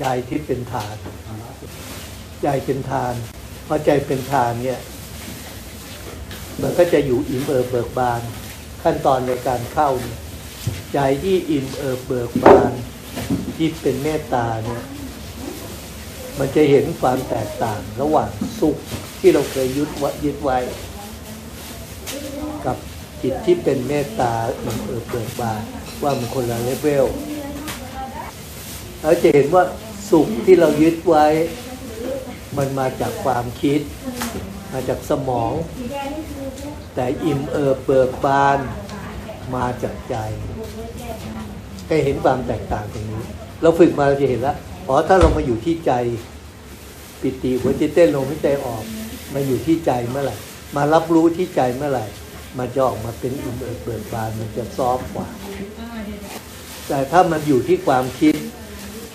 ใจที่เป็นฐาน ใจเป็นทานเพราะใจเป็นทานเนี่ย มันก็จะอยู่อิ่มเอิบเบิกบาน ขั้นตอนในการเข้าเนี่ยใจที่อิ่มเอิบเบิกบานที่เป็นเมตตาเนี่ยมันจะเห็นความแตกต่างระหว่างสุขที่เราเคยยึดว้ยึดไว้ กับจิตที่เป็นเมตตาอิ่มเอิบเบิกบานว่ามันคนละเลเวลเราจะเห็นว่า สุขที่เรายึดไว้ มันมาจากความคิด มาจากสมอง แต่อิ่มเอิบเบิกบานมาจากใจให้เห็นความแตกต่างตรงนี้ เราฝึกมาเราจะเห็นแล้วอ๋อถ้าเรามาอยู่ที่ใจ ปิติหัวใจเต้นลมหายใจออก มาอยู่ที่ใจเมื่อไหร่ มารับรู้ที่ใจเมื่อไหร่มันจะออกมาเป็นอิ่มเอิบเบิกบานมันจะซอฟกว่า แต่ถ้ามันอยู่ที่ความคิด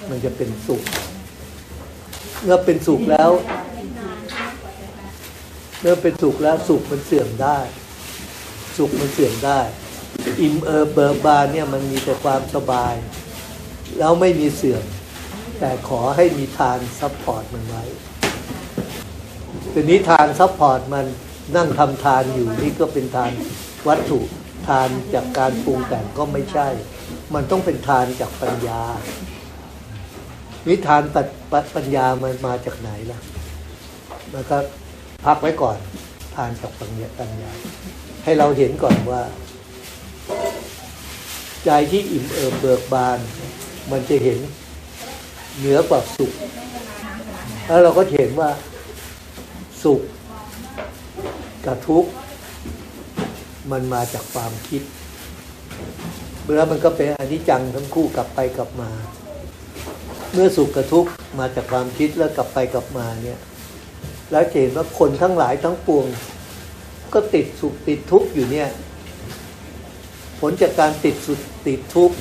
มันจะเป็นสุข เมื่อเป็นสุขแล้ว เมื่อเป็นสุขแล้วสุขมันเสื่อมได้ สุขมันเสื่อมได้ อิ่มเอิบเบิกบานเนี่ยมันมีแต่ความสบาย แล้วไม่มีเสื่อม แต่ขอให้มีทานซัพพอร์ตมันไว้ทีนี้ทานซัพพอร์ตมันนั่งทำทานอยู่นี่ก็เป็นทานวัตถุทานจากการปรุงแต่งก็ไม่ใช่ มันต้องเป็นทานจากปัญญา นิทานปัญปปัญญามันมาจากไหนล่ะมันก็พักไว้ก่อนทานจากปัญญาปัญญา ให้เราเห็นก่อนว่า ใจที่อิ่มเอิบเบิกบาน มันจะเห็นเหนือกว่าสุข แล้วเราก็เห็นว่าสุขกับทุกข์มันมาจากความคิดแล้วมันก็เป็นอนิจจังทั้งคู่กลับไปกลับมา เมื่อสุขกับทุกข์มาจากความคิดแล้วกลับไปกลับมาเนี่ยแล้วเห็นว่าคนทั้งหลายทั้งปวง ก็ติดสุขติดทุกข์อยู่เนี่ย ผลจากการติดสุขติดทุกข์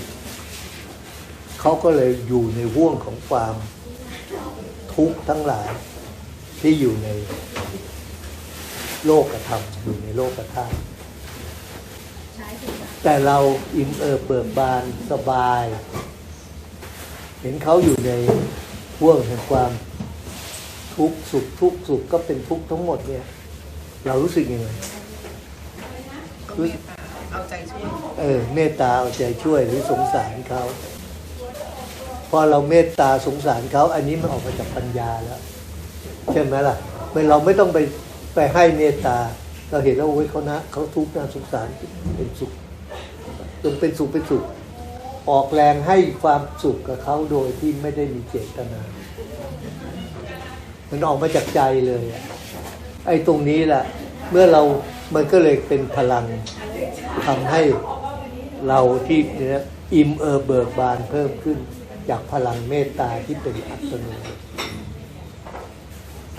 เขาก็เลยอยู่ในห่วงของความทุกข์ทั้งหลายที่อยู่ในโลกธรรมอยู่ในโลกธาตุแต่เราอิ่มเอิบเบิกบานสบาย เห็นเขาอยู่ในห่วงแห่งความทุกข์สุขทุกข์สุขก็เป็นทุกข์ทั้งหมดเนี่ย เรารู้สึกยังไงรู้เอาใจช่วยเออเมตตาเอาใจช่วยหรือสงสารเขาพอเราเมตตาสงสารเขาอันนี้มันออกมาจากปัญญาแล้วใช่ไหมล่ะไม่เราไม่ต้องไปไปให้เมตตา เราเห็นแล้วโอ้ยเขานะเขาทุกข์นะสงสารเป็นสุขจงเป็นสุขเป็นสุข ออกแรงให้ความสุขกับเขาโดยที่ไม่ได้มีเจตนา มันออกมาจากใจเลยอะไอ้ตรงนี้แหละเมื่อเรา มันก็เลยเป็นพลังทำให้เราที่เนี่ยอิ่มเอิบเบิกบานเพิ่มขึ้น จากพลังเมตตาที่เป็นอัตโนมัติ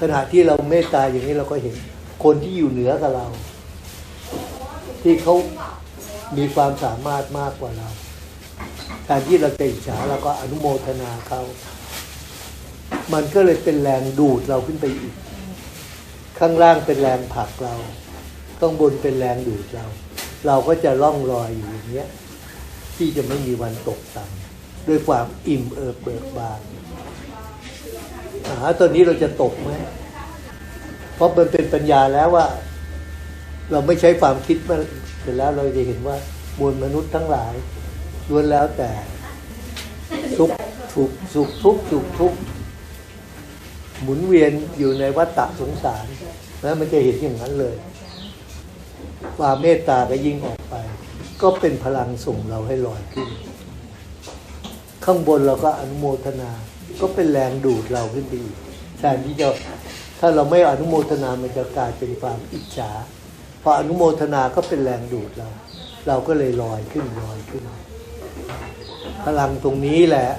ขณะที่เราเมตตาอย่างนี้เราก็เห็นคนที่อยู่เหนือกับเรา ที่เขามีความสามารถมากกว่าเรา แทนที่เราจะอิจฉาเราก็อนุโมทนาเขา มันก็เลยเป็นแรงดูดเราขึ้นไปอีก ข้างล่างเป็นแรงผลักเรา ข้างบนเป็นแรงดูดเรา เราก็จะล่องลอยอยู่อย่างเงี้ย ที่จะไม่มีวันตกต่ำด้วยความอิ่มเอิบเบิกบานหาตัวนี้เราจะตกไหมเพราะมันเป็นปัญญาแล้วว่า เราไม่ใช้ความคิดมาเสร็จแล้วเราจะเห็นว่ามวลมนุษย์ทั้งหลาย ล้วนแล้วแต่สุขทุกข์สุขทุกข์สุขทุกหมุนเวียนอยู่ในวัฏฏะสงสารแล้วมันจะเห็นอย่างนั้นเลย ความเมตตาก็ยิ่งออกไป ก็เป็นพลังส่งเราให้ลอยขึ้น ข้างบนเราก็อนุโมทนา ก็เป็นแรงดูดเราขึ้นไปอีกแทนที่จะถ้าเราไม่อนุโมทนา มันจะกลายเป็นความอิจฉาพออนุโมทนาก็เป็นแรงดูดเรา เราก็เลยลอยขึ้นลอยขึ้น พลังตรงนี้แหละ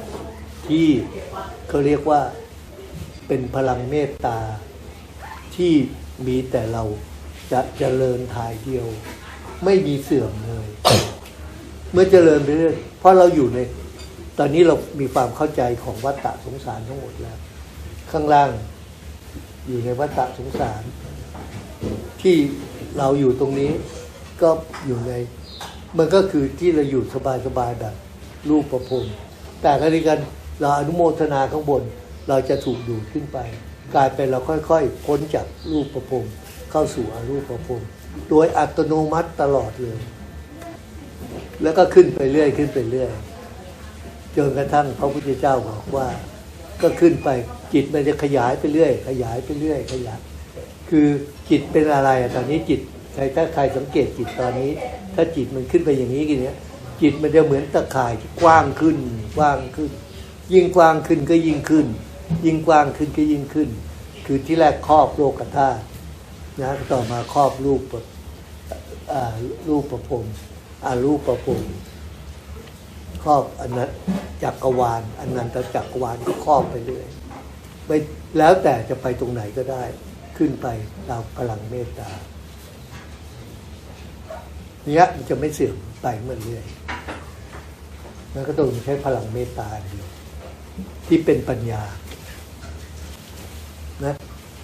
ที่เขาเรียกว่าเป็นพลังเมตตา ที่มีแต่เราจะเจริญทายเดียว ไม่มีเสื่อมเลย เมื่อเจริญไปเรื่อยเพราะเราอยู่ใน ตอนนี้เรามีความเข้าใจของวัฏฏะสงสารทั้งหมดแล้ว ข้างล่างอยู่ในวัฏฏะสงสาร ที่เราอยู่ตรงนี้ก็อยู่ใน มันก็คือที่เราอยู่สบายๆแบบ รูปประพรมแต่กันนี้กันเราอนุโมทนาข้างบน เราจะถูกดูดขึ้นไป กลายเป็นเราค่อยๆพ้นจากรูปประพรมเข้าสู่อรูปประพรมโดยอัตโนมัติตลอดเลย แล้วก็ขึ้นไปเรื่อยขึ้นไปเรื่อยจนกระทั่งพระพุทธเจ้าบอกว่า ก็ขึ้นไปจิตมันจะขยายไปเรื่อย ขยายไปเรื่อย ขยาย คือจิตเป็นอะไรตอนนี้จิตใครถ้าใครสังเกตจิตตอนนี้ ถ้าจิตมันขึ้นไปอย่างนี้กันเนี้ย จิตมันจะเหมือนตะข่ายที่กว้างขึ้นกว้างขึ้น ยิ่งกว้างขึ้นก็ยิ่งขึ้น ยิ่งกว้างขึ้นก็ยิ่งขึ้น คือที่แรกครอบโลกธาตุนะต่อมาครอบรูปประอ่ารูปประพรมอารูปประพรมครอบอนั้นจักรวาลอนันตจักรวาลก็ครอบไปเรื่อยไม่แล้วแต่จะไปตรงไหนก็ได้ ขึ้นไปตามพลังเมตตาเนี้ยมันจะไม่เสื่อมไปเมื่อเรื่อย มันก็ต้องใช้พลังเมตตาที่เป็นปัญญานะ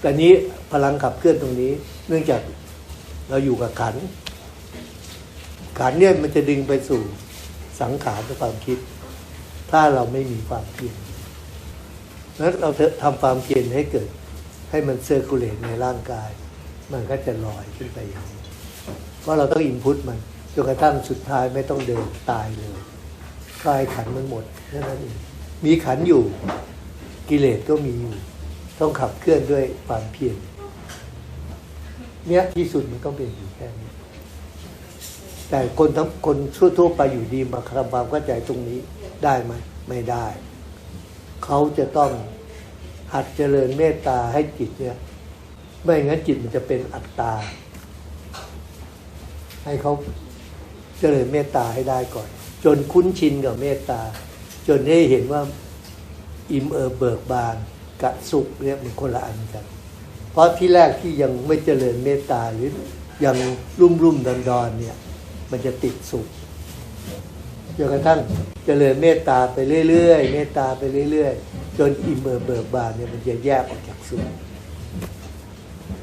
แต่นี้พลังขับเคลื่อนตรงนี้ เนื่องจากเราอยู่กับขัน ขันเนี่ยมันจะดึงไปสู่สังขารและความคิด ถ้าเราไม่มีความเพียรนั้นเราทำความเพียรให้เกิด ให้มันเซอร์คูลเลตในร่างกาย มันก็จะลอยขึ้นไปอย่างนี้เพราะเราต้องอินพุตมันจนกระทั่งสุดท้ายไม่ต้องเดินตายเลย คลายขันมันหมดแค่นั้นเองมีขันอยู่กิเลสก็มีอยู่ ต้องขับเคลื่อนด้วยความเพียรเนี่ยที่สุดมันก็เป็นอยู่แค่นี้ แต่คนทั้งคนทั่วๆไปอยู่ดีมาทำความเข้าใจตรงนี้ได้ไหมไม่ได้ เขาจะต้องหัดเจริญเมตตาให้จิตเนี่ย ไม่งั้นจิตมันจะเป็นอัตตา ให้เขาเจริญเมตตาให้ได้ก่อน จนคุ้นชินกับเมตตา จนให้เห็นว่าอิ่มเอิบเบิกบานกับสุขเนี่ยมันคนละอันกัน เพราะที่แรกที่ยังไม่เจริญเมตตาหรือยังรุ่มรุ่มดอนดอนเนี่ย มันจะติดสุขจนกระทั่งเจริญเมตตาไปเรื่อยๆเมตตาไปเรื่อยๆ จนอิ่มเอิบเบิกบานเนี่ยมันจะแยกออกจากสุข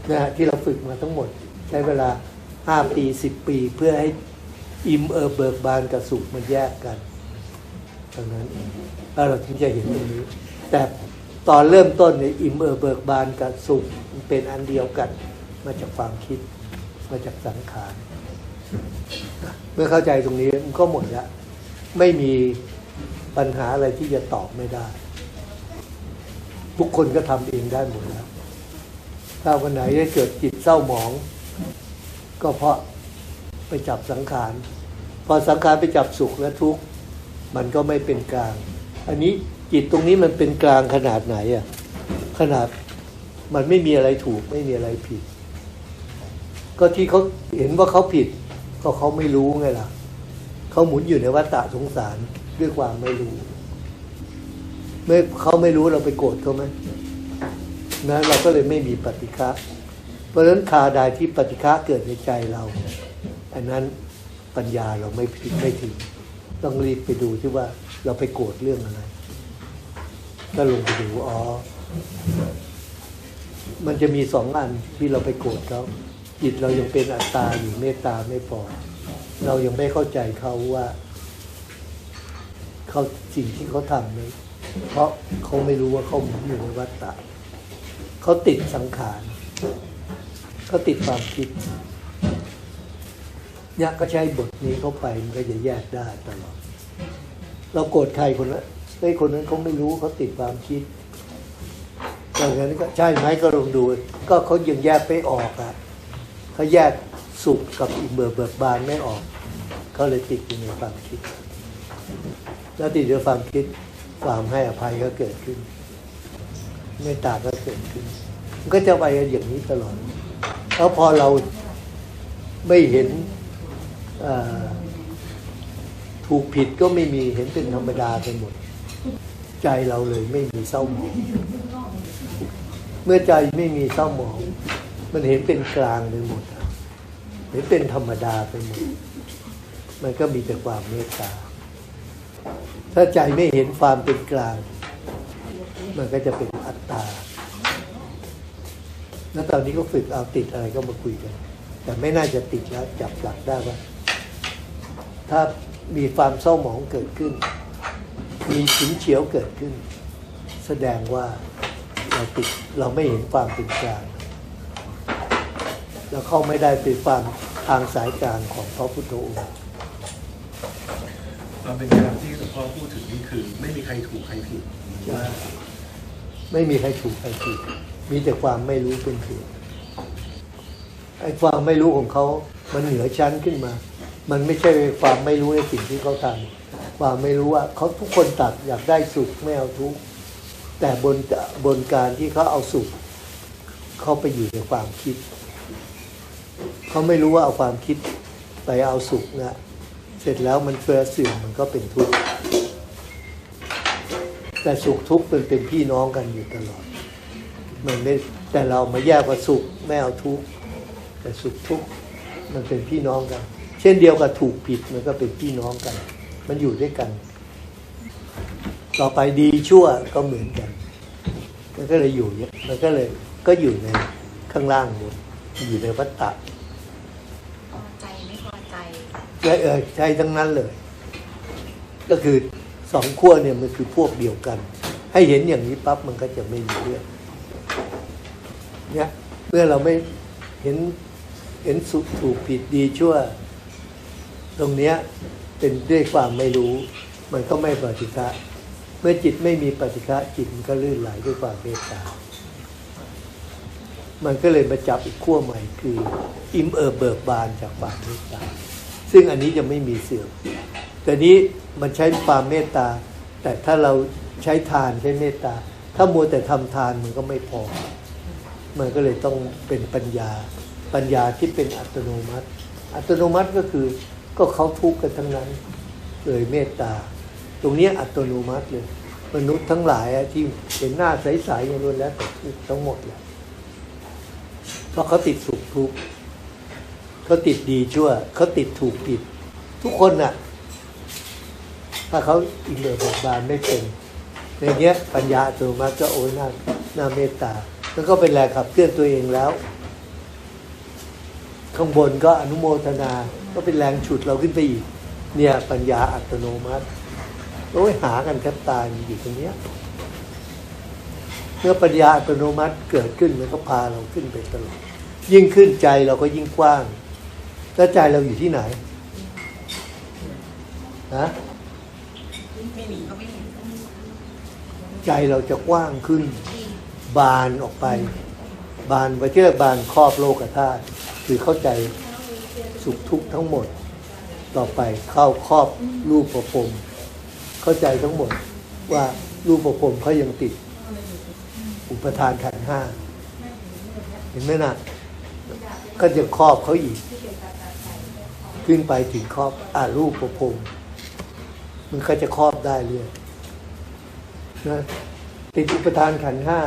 นะฮะที่เราฝึกมาทั้งหมด ใช้เวลาห้าปีสิบปีเพื่อให้ อิ่มเอิบเบิกบานกับสุขมันแยกกันดังนั้นเราถึงจะเห็นตรงนี้ แต่ตอนเริ่มต้นเนี่ยอิ่มเอิบเบิกบานกับสุขมันเป็นอันเดียวกันมาจากความคิดมาจากสังขารเมื่อเข้าใจตรงนี้มันก็หมดล้วไม่มีปัญหาอะไรที่จะตอบไม่ได้ ทุกคนก็ทำเองได้หมดแล้วถ้าวันไหนได้เกิดจิตเศร้าหมอง ก็เพราะ ไปจับสังขาร พอสังขารไปจับสุขและทุกข์มันก็ไม่เป็นกลาง อันนี้จิตตรงนี้มันเป็นกลางขนาดไหนอะขนาดมันไม่มีอะไรถูกไม่มีอะไรผิด ก็ที่เขาเห็นว่าเขาผิด ก็เขาไม่รู้ไงล่ะเขาหมุนอยู่ในวัฏฏะสงสารด้วยความไม่รู้เมื่อเขาไม่รู้เราไปโกรธเขาไหมนะเราก็เลยไม่มีปฏิฆะเพราะฉะนั้นคาใดที่ปฏิฆะเกิดในใจเรา อันนั้นปัญญาเราไม่ผิดไม่ถึงต้องรีบไปดูที่ว่าเราไปโกรธเรื่องอะไร ก็ลงไปดูอ๋อ มันจะมีสองอันที่เราไปโกรธเขาจิตเรายังเป็นอัตตาอยู่เมตตาไม่พอเรายังไม่เข้าใจเขาว่าเขาสิ่งที่เขาทำนั้นเพราะเขาไม่รู้ว่าเขาอยู่ในวัฏฏะเขาติดสังขารเขาติดความคิด เนี่ยก็ใช้บทนี้เข้าไปมันก็จะแยกได้ตลอด เราโกรธใครคนนั้นไอ้คนนั้นเขาไม่รู้เขาติดความคิดอย่างนั้นก็ใช่ไหมก็ลองดู ก็เขายังแยกไม่ออกอะเขาแยกสุขกับอิ่มเบิกเบิกบานไม่ออกเขาเลยติดอยู่ในความคิด แล้วติดอยู่ในความคิดความให้อภัยก็เกิดขึ้นเมตตาก็เกิดขึ้น มันก็จะไปอย่างนี้ตลอดแล้วพอเราไม่เห็น ถูกผิดก็ไม่มีเห็นเป็นธรรมดาไปหมด ใจเราเลยไม่มีเศร้าหมอง เมื่อใจไม่มีเศร้าหมอง มันเห็นเป็นกลางไปหมดเห็นเป็นธรรมดาไปหมด มันก็มีแต่ความเมตตา ถ้าใจไม่เห็นความเป็นกลาง มันก็จะเป็นอัตตาแล้วตอนนี้ก็ฝึกเอาติดอะไรก็มาคุยกัน แต่ไม่น่าจะติดแล้วจับหลักได้ว่า ถ้ามีความเศร้าหมองเกิดขึ้น มีฉินเฉียวเกิดขึ้น แสดงว่าเราติดเราไม่เห็นความเป็นกลางแล้วเข้าไม่ได้ไปฟังทางสายกลางของพระพุทธองค์ความเป็นกลางที่หลวงพ่อพูดถึงนี่คือ ไม่มีใครถูกใครผิดว่าไม่มีใครถูกใครผิด มีแต่ความไม่รู้เป็นเหตุไอ้ความไม่รู้ของเขา มันเหนือชั้นขึ้นมา มันไม่ใช่ความไม่รู้ในสิ่งที่เขาทำความไม่รู้ว่าเขาทุกคนตัดอยากได้สุขไม่เอาทุกข์แต่บนบนการที่เขาเอาสุขเขาไปอยู่ในความคิด เขาไม่รู้ว่าเอาความคิดไปเอาสุขนะเสร็จแล้วมันเฟื่อเสื่อมมันก็เป็นทุกข์แต่สุขทุกข์มันเป็นพี่น้องกันอยู่ตลอดมันไม่แต่เรามาแยกว่าสุขไม่เอาทุกข์แต่สุขทุกข์มันเป็นพี่น้องกัน เช่นเดียวกับถูกผิดมันก็เป็นพี่น้องกัน มันอยู่ด้วยกัน ต่อไปดีชั่วก็เหมือนกัน มันก็เลยอยู่เนี่ยมันก็เลยก็อยู่ในข้างล่างหมดอยู่ในวัฏฏะพอใจไม่พอใจและเออใช่ทั้งนั้นเลย ก็คือสองขั้วเนี่ยมันคือพวกเดียวกัน ให้เห็นอย่างนี้ปั๊บมันก็จะไม่มีเรื่องเนี่ยเมื่อเราไม่เห็นเห็นสุขถูกผิดดีชั่ว ตรงเนี้ยเป็นด้วยความไม่รู้ มันก็ไม่ปฏิฆะเมื่อจิตไม่มีปฏิฆะจิตมันก็ลื่นไหลด้วยความเมตตา มันก็เลยมาจับอีกขั้วใหม่คือ อิ่มเอิบเบิกบานจากความเมตตา ซึ่งอันนี้จะไม่มีเสื่อมแต่นี้มันใช้ความเมตตา แต่ถ้าเราใช้ทานใช้เมตตา ถ้ามัวแต่ทำทานมันก็ไม่พอ มันก็เลยต้องเป็นปัญญา ปัญญาที่เป็นอัตโนมัติ อัตโนมัติก็คือ ก็เขาทุกข์กันทั้งนั้นเลยเมตตา ตรงนี้อัตโนมัติเลย มนุษย์ทั้งหลายอะที่เห็นหน้าใสๆอย่างนู้นแล้วทุกทั้งหมดแหละเพราะเขาติดสุขทุกข์เขาติดดีชั่ว เขาติดถูกผิด ทุกคนน่ะ ถ้าเขาอินเดอร์บทบานไม่เป็นในเนี้ย ปัญญาอัตโนมัติก็โอ้ยน่าน่าเมตตาแล้วก็เป็นแรงขับเคลื่อนตัวเองแล้ว ข้างบนก็อนุโมทนา ก็เป็นแรงฉุดเราขึ้นไปอีก เนี่ยปัญญาอัตโนมัติโอ้ยหากันแทบตายอยู่ตรงเนี้ยเมื่อปัญญาอัตโนมัติเกิดขึ้นมันก็พาเราขึ้นไปตลอดยิ่งขึ้นใจเราก็ยิ่งกว้าง แล้วใจเราอยู่ที่ไหนนะใจเราจะกว้างขึ้น บานออกไป บานไปที่เรียกบานครอบโลกธาตุคือเข้าใจ สุขทุกข์ทั้งหมด ต่อไปเข้าครอบรูปประพรมเข้าใจทั้งหมดว่ารูปประพรมเขายังติด อุปทานขันห้าเห็นไหมนะก็จะครอบเขาอีก ขึ้นไปถึงครอบอารูปประพรมมันก็จะครอบได้เรื่อยนะติดอุปทานขันห้า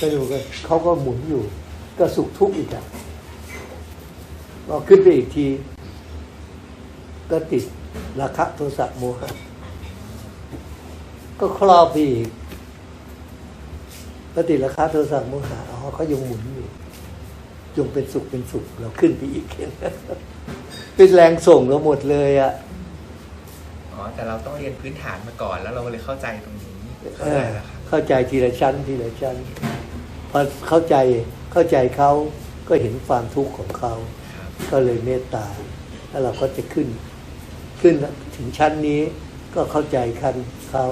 ก็อยู่กันเขาก็หมุนอยู่ ก็สุขทุกข์อีกอะ พอขึ้นไปอีกที ก็ติดราคะโทสะโมหะก็ครอบไปอีกก็ติดราคาโทรศัพท์โมหะอ๋อเขายังหมุนอยู่จงเป็นสุขเป็นสุขเราขึ้นไปอีกเป็นแรงส่งเราหมดเลยอะอ๋อแต่เราต้องเรียนพื้นฐานมาก่อนแล้วเราเลยเข้าใจตรงนี้เข้าเอใจอแล้วครับเข้าใจทีละชั้นทีละชั้นพอเข้าใจเข้าใจเขาก็เห็นความทุกข์ของเขาครับ ก็เลยเมตตา แล้วเราก็จะขึ้น ขึ้นถึงชั้นนี้ก็เข้าใจคันเขา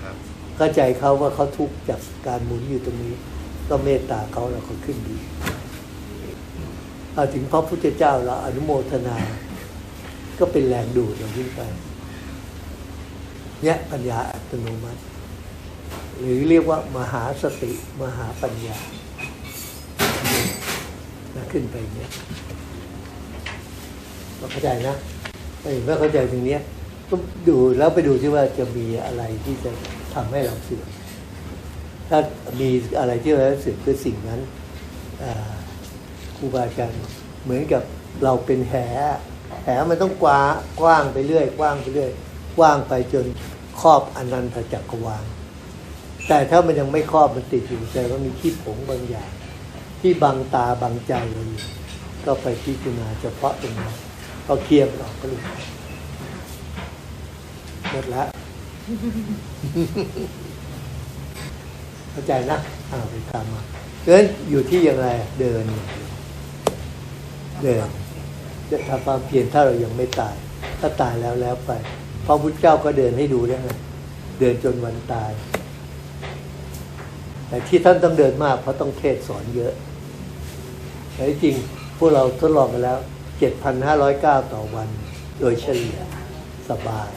ครับเข้าใจเขาว่าเขาทุกข์จากการหมุนอยู่ตรงนี้ ก็เมตตาเขาเราก็ขึ้นดีเอาถึงพระพุทธเจ้าเราอนุโมทนา ก็เป็นแรงดูดเราขึ้นไปเนี่ยปัญญาอัตโนมัติ หรือเรียกว่ามหาสติมหาปัญญานะขึ้นไปเนี่ย เข้าใจนะเอ้เมื่อเข้าใจตรงนี้ก็ดูแล้วไปดูที่ว่าจะมีอะไรที่จะทำให้เราเสื่อมถ้ามีอะไรที่เราเสื่อมคือสิ่งนั้นอ่าครูบาอาจารย์เหมือนกับเราเป็นแหแหมันต้องกว้างกว้างไปเรื่อย กว้างไปเรื่อยกว้างไปจนครอบอนันตจักรวาลแต่ถ้ามันยังไม่ครอบมันติดอยู่แต่ว่ามีขี้ผงบางอย่าง ที่บังตาบังใจเราอยู่ก็ไปพิจารณาเฉพาะตรงนั้น ก็เคลียร์มันออกก็รู้หมดแล้วเข้าใจนะอ่าไปตามมาเพราะฉะนั้นอยู่ที่ยังไงเดิน เดินจะทำความเพียรถ้าเรายังไม่ตาย ถ้าตายแล้วแล้วไปพระพุทธเจ้าก็เดินให้ดูได้ไงเดินจนวันตาย แต่ที่ท่านต้องเดินมากเพราะต้องเทศสอนเยอะแต่จริงพวกเราทดลองมาแล้ว 7,509 ต่อวัน โดยเฉลี่ยสบาย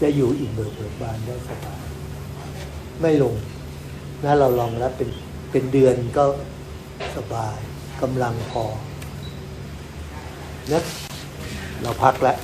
จะอยู่อิ่มเบิกเบิกบานได้สบาย ไม่ลงนะเราลองแล้วเป็นเป็นเดือนก็สบายกำลังพอนะเราพักแล้ว